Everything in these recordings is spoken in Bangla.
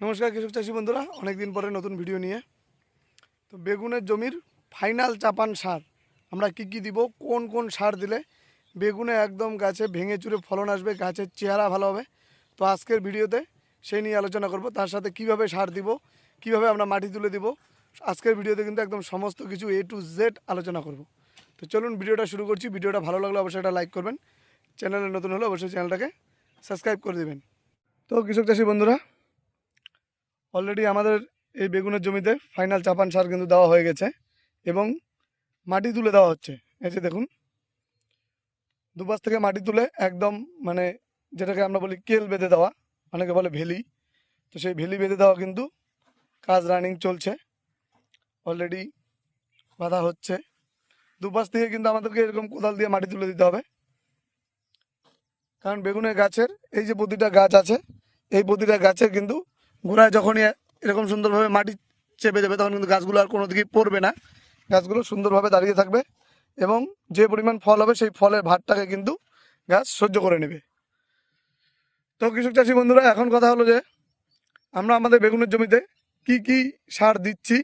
নমস্কার কৃষক চাষি বন্ধুরা, অনেকদিন পরে নতুন ভিডিও নিয়ে। তো বেগুনের জমির ফাইনাল চাপান সার, আমরা কি কি দিব, কোন কোন সার দিলে বেগুনে একদম গাছে ভেঙে চুরে ফলন আসবে, গাছের চেহারা ভালো হবে, তো আজকের ভিডিওতে সেই নিয়ে আলোচনা করব। তার সাথে কীভাবে সার দিব, কীভাবে আমরা মাটি তুলে দিব, আজকের ভিডিওতে কিন্তু একদম সমস্ত কিছু এ টু জেড আলোচনা করব। তো চলুন ভিডিওটা শুরু করছি, ভিডিওটা ভালো লাগলে অবশ্যই একটা লাইক করবেন। চ্যানেলে নতুন হলে অবশ্যই চ্যানেলটাকে সাবস্ক্রাইব করে দেবেন। তো কৃষক চাষি বন্ধুরা অলরেডি আমাদের এই বেগুনের জমিতে ফাইনাল চাপান সার কিন্তু দেওয়া হয়ে গেছে এবং মাটি তুলে দেওয়া হচ্ছে। এই যে দেখুন, দুপাশ থেকে মাটি তুলে একদম মানে যেটাকে আমরা বলি কেল বেঁধে দেওয়া, অনেকে বলে ভেলি। তো সেই ভেলি বেঁধে দেওয়া কিন্তু কাজ রানিং চলছে। অলরেডি বাধা হচ্ছে। দুপাশ থেকে কিন্তু আমাদেরকে এরকম কোদাল দিয়ে মাটি তুলে দিতে হবে। কারণ বেগুনের গাছের এই যে প্রতিটা গাছ আছে, এই প্রতিটা গাছের কিন্তু গোড়ায় যখনই এরকম সুন্দরভাবে মাটি চেপে যাবে, তখন কিন্তু গাছগুলো আর কোনো দিকেই পড়বে না। গাছগুলো সুন্দরভাবে দাঁড়িয়ে থাকবে এবং যে পরিমাণ ফল হবে, সেই ফলের ভাতটাকে কিন্তু গাছ সহ্য করে নেবে। তো কৃষক চাষি বন্ধুরা, এখন কথা হলো যে, আমরা আমাদের বেগুনের জমিতে কি কি সার দিচ্ছি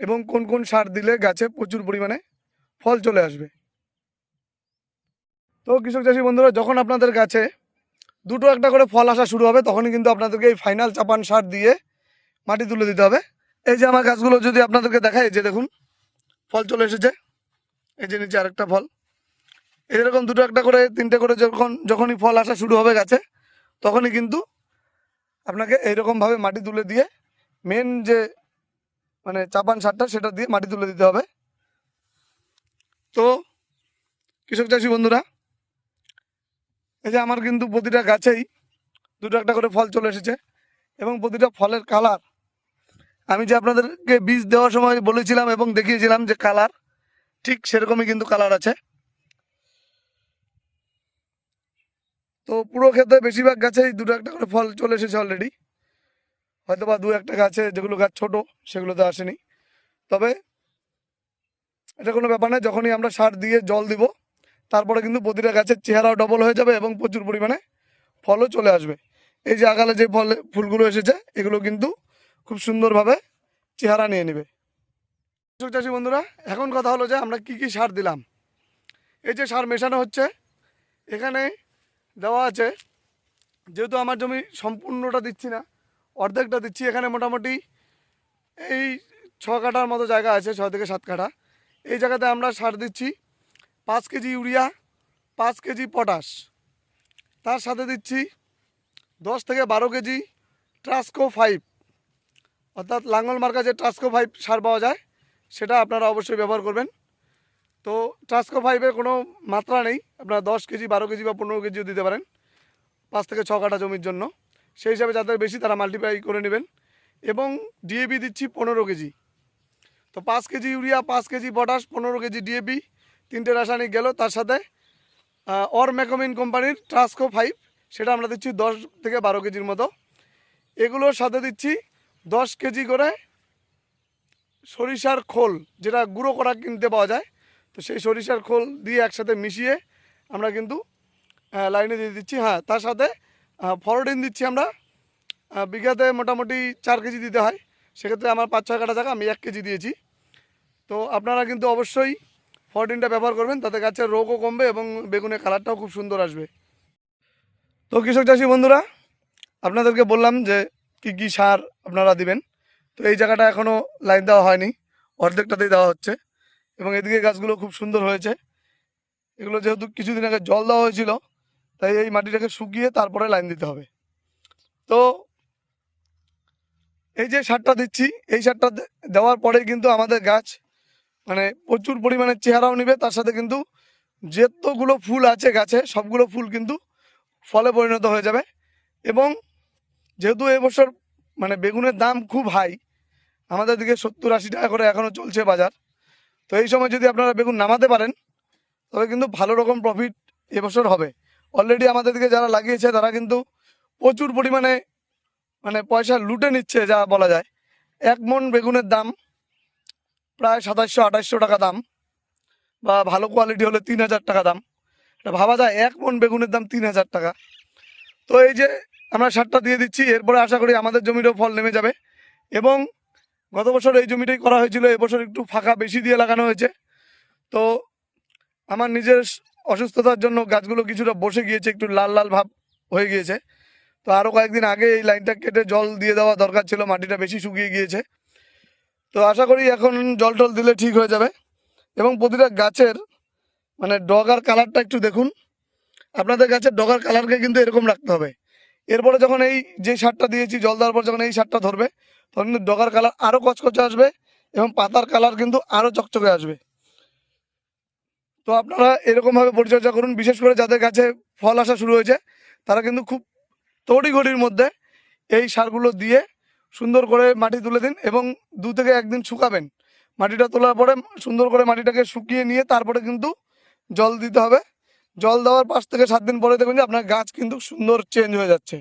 এবং কোন কোন সার দিলে গাছে প্রচুর পরিমাণে ফল চলে আসবে? তো কৃষক চাষি বন্ধুরা, যখন আপনাদের গাছে দুটো একটা করে ফল আসা শুরু হবে, তখনই কিন্তু আপনাদেরকে এই ফাইনাল চাপান সার দিয়ে মাটি তুলে দিতে হবে। এই যে আমার গাছগুলো যদি আপনাদেরকে দেখায় যে দেখুন, ফল চলে এসেছে। এই যে নিচে আরেকটা ফল। এরকম দুটো একটা করে, তিনটে করে যখন, যখনই ফল আসা শুরু হবে গাছে, তখনই কিন্তু আপনাকে এইরকমভাবে মাটি তুলে দিয়ে মেন যে মানে চাপান সারটা, সেটা দিয়ে মাটি তুলে দিতে হবে। তো, কৃষক চাষি বন্ধুরা এই যে আমার কিন্তু প্রতিটা গাছেই দুটো একটা করে ফল চলে এসেছে এবং প্রতিটা ফলের কালার। আমি যে আপনাদেরকে বীজ দেওয়ার সময় বলেছিলাম এবং দেখিয়েছিলাম যে কালার, ঠিক সেরকমই কিন্তু কালার আছে। তো পুরো ক্ষেত্রে বেশিরভাগ গাছেই দুটো একটা করে ফল চলে এসেছে অলরেডি হয়তো বা দু একটা গাছে যেগুলো গাছ ছোট, সেগুলোতে আসেনি। তবে এটা কোনো ব্যাপার নয়, যখনই আমরা সার দিয়ে জল দিব তারপরে কিন্তু প্রতিটা গাছের চেহারাও ডবল হয়ে যাবে এবং প্রচুর পরিমাণে ফলও চলে আসবে। এই যে আগালে যে ফল ফুলগুলো এসেছে, এগুলো কিন্তু খুব সুন্দরভাবে চেহারা নিয়ে নেবে। কৃষক চাষি বন্ধুরা, এখন কথা হলো যে আমরা কি কি সার দিলাম। এই যে সার মেশানো হচ্ছে, এখানে দেওয়া আছে, যেহেতু আমার জমি সম্পূর্ণটা দিচ্ছি না, অর্ধেকটা দিচ্ছি, এখানে মোটামুটি এই ছ কাঠার মতো জায়গা আছে, ছয় থেকে সাত কাঠা। এই জায়গাতে আমরা সার দিচ্ছি পাঁচ কেজি ইউরিয়া, পাঁচ কেজি পটাশ। তার সাথে দিচ্ছি দশ থেকে বারো কেজি ট্রাস্কো ফাইভ অর্থাৎ লাঙ্গল মার্কা যে ট্রাস্কো ফাইভ সার পাওয়া যায়, সেটা আপনারা অবশ্যই ব্যবহার করবেন। তো ট্রাস্কো ফাইভের কোনো মাত্রা নেই, আপনারা দশ কেজি, বারো কেজি বা পনেরো কেজিও দিতে পারেন, পাঁচ থেকে ছ কাঠা জমির জন্য। সেই হিসাবে যাদের বেশি, তারা মাল্টিপ্লাই করে নেবেন। এবং ডিএপি দিচ্ছি পনেরো কেজি। তো পাঁচ কেজি ইউরিয়া, পাঁচ কেজি পটাশ, পনেরো কেজি ডিএপি তিনটে রাসায়নিক গেল, তার সাথে অর ম্যাকোমিন কোম্পানির ট্রাস্কো ফাইভ সেটা আমরা দিচ্ছি দশ থেকে বারো কেজির মতো। এগুলোর সাথে দিচ্ছি দশ কেজি করে সরিষার খোল, যেটা গুঁড়ো করা কিনতে পাওয়া যায়। তো সেই সরিষার খোল দিয়ে একসাথে মিশিয়ে আমরা কিন্তু লাইনে দিয়ে দিচ্ছি। হ্যাঁ তার সাথে ফরোডিন দিচ্ছি আমরা। বিঘাতে মোটামুটি চার কেজি দিতে হয়। সেক্ষেত্রে আমার পাঁচ ছয় কাটা জায়গা আমি এক কেজি দিয়েছি। তো আপনারা কিন্তু অবশ্যই ফরটিনটা ব্যবহার করবেন, তাতে গাছের রোগও কমবে এবং বেগুনের কালারটাও খুব সুন্দর আসবে। তো কৃষক চাষি বন্ধুরা, আপনাদেরকে বললাম যে কি কি সার আপনারা দিবেন। তো এই জায়গাটা এখনও লাইন দেওয়া হয়নি, অর্ধেকটাতেই দেওয়া হচ্ছে এবং এদিকে গাছগুলো খুব সুন্দর হয়েছে। এগুলো যেহেতু কিছুদিন আগে জল দেওয়া হয়েছিল, তাই এই মাটিটাকে শুকিয়ে তারপরে লাইন দিতে হবে। তো এই যে সারটা দিচ্ছি, এই সারটা দেওয়ার পরে কিন্তু আমাদের গাছ মানে প্রচুর পরিমাণে চেহারাও নেবে, তার সাথে কিন্তু যতগুলো ফুল আছে গাছে, সবগুলো ফুল কিন্তু ফলে পরিণত হয়ে যাবে। এবং যেহেতু এবছর মানে বেগুনের দাম খুব হাই, আমাদের দিকে সত্তর আশি টাকা করে এখনও চলছে বাজার। তো এই সময় যদি আপনারা বেগুন নামাতে পারেন, তবে কিন্তু ভালো রকম প্রফিট এবছর হবে। অলরেডি আমাদের দিকে যারা লাগিয়েছে, তারা কিন্তু প্রচুর পরিমাণে মানে পয়সা লুটে নিচ্ছে, যা বলা যায়। এক মন বেগুনের দাম প্রায় সাতাশশো, আঠাশশো টাকা দাম বা ভালো কোয়ালিটি হলে তিন হাজার টাকা দাম। এটা ভাবা যায়, এক মন বেগুনের দাম তিন হাজার টাকা। তো এই যে আমরা সারটা দিয়ে দিচ্ছি, এরপরে আশা করি আমাদের জমিরও ফল নেমে যাবে। এবং গত বছর এই জমিটাই করা হয়েছিল, এবছর একটু ফাঁকা বেশি দিয়ে লাগানো হয়েছে। তো আমার নিজের অসুস্থতার জন্য গাছগুলো কিছুটা বসে গিয়েছে, একটু লাল লাল ভাব হয়ে গিয়েছে। তো আরও কয়েকদিন আগে এই লাইনটা কেটে জল দিয়ে দেওয়া দরকার ছিল, মাটিটা বেশি শুকিয়ে গিয়েছে। তো আশা করি এখন জল টল দিলে ঠিক হয়ে যাবে। এবং প্রতিটা গাছের মানে ডগার কালারটা একটু দেখুন। আপনাদের গাছের ডগার কালারকে কিন্তু এরকম রাখতে হবে। এরপরে যখন এই যে সারটা দিয়েছি, জল দেওয়ার পর যখন এই সারটা ধরবে, তখন কিন্তু ডগার কালার আরও কচকচে আসবে এবং পাতার কালার কিন্তু আরও চকচকে আসবে। তো আপনারা এরকমভাবে পরিচর্যা করুন। বিশেষ করে যাদের কাছে ফল আসা শুরু হয়েছে, তারা কিন্তু খুব তড়িঘড়ির মধ্যে এই সারগুলো দিয়ে সুন্দর করে মাটি তুলে দিন এবং দু থেকে একদিন শুকাবেন। মাটিটা তোলার পরে সুন্দর করে মাটিটাকে শুকিয়ে নিয়ে তারপরে কিন্তু জল দিতে হবে। জল দেওয়ার পাঁচ থেকে সাত দিন পরে দেখবেন যে আপনার গাছ কিন্তু সুন্দর চেঞ্জ হয়ে যাচ্ছে।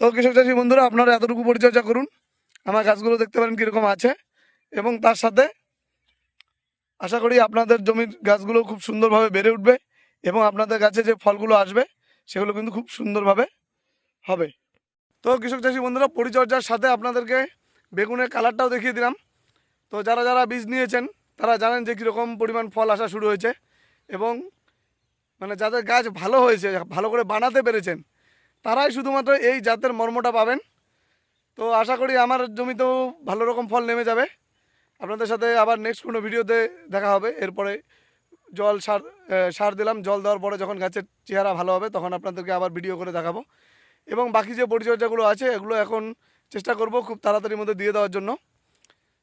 তো কৃষক চাষী বন্ধুরা, আপনারা এতটুকু পরিচর্যা করুন। আমার গাছগুলো দেখতে পারেন কীরকম আছে এবং তার সাথে আশা করি আপনাদের জমির গাছগুলো খুব সুন্দরভাবে বেড়ে উঠবে এবং আপনাদের গাছে যে ফলগুলো আসবে সেগুলো কিন্তু খুব সুন্দরভাবে হবে। তো কৃষক চাষী বন্ধুরা, পরিচর্যার সাথে আপনাদেরকে বেগুনের কালারটাও দেখিয়ে দিলাম। তো যারা যারা বীজ নিয়েছেন, তারা জানেন যে কীরকম পরিমাণ ফল আসা শুরু হয়েছে এবং মানে যাদের গাছ ভালো হয়েছে, ভালো করে বানাতে পেরেছেন, তারাই শুধুমাত্র এই জাতের মর্মটা পাবেন। তো আশা করি আমার জমিতেও ভালো রকম ফল নেমে যাবে। আপনাদের সাথে আবার নেক্সট কোনো ভিডিওতে দেখা হবে। এরপরে জল সার সার দিলাম, জল দেওয়ার পরে যখন গাছের চেহারা ভালো হবে, তখন আপনাদেরকে আবার ভিডিও করে দেখাবো। এবং বাকি যে পরিচর্যাগুলো আছে, এগুলো এখন চেষ্টা করব খুব তাড়াতাড়ির মধ্যে দিয়ে দেওয়ার জন্য।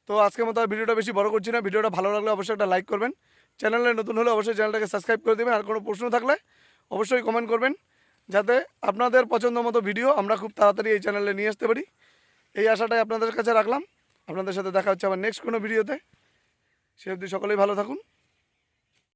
তো আজকের মতো আর ভিডিওটা বেশি বড় করছি না, ভিডিওটা ভালো লাগলে অবশ্যই একটা লাইক করবেন। চ্যানেলে নতুন হলে অবশ্যই চ্যানেলটাকে সাবস্ক্রাইব করে দেবেন, আর কোনো প্রশ্ন থাকলে অবশ্যই কমেন্ট করবেন, যাতে আপনাদের পছন্দ মতো ভিডিও আমরা খুব তাড়াতাড়ি এই চ্যানেলে নিয়ে আসতে পারি। এই আশাটাই আপনাদের কাছে রাখলাম। আপনাদের সাথে দেখা হচ্ছে আবার নেক্সট কোনো ভিডিওতে সে অবধি সকলেই ভালো থাকুন।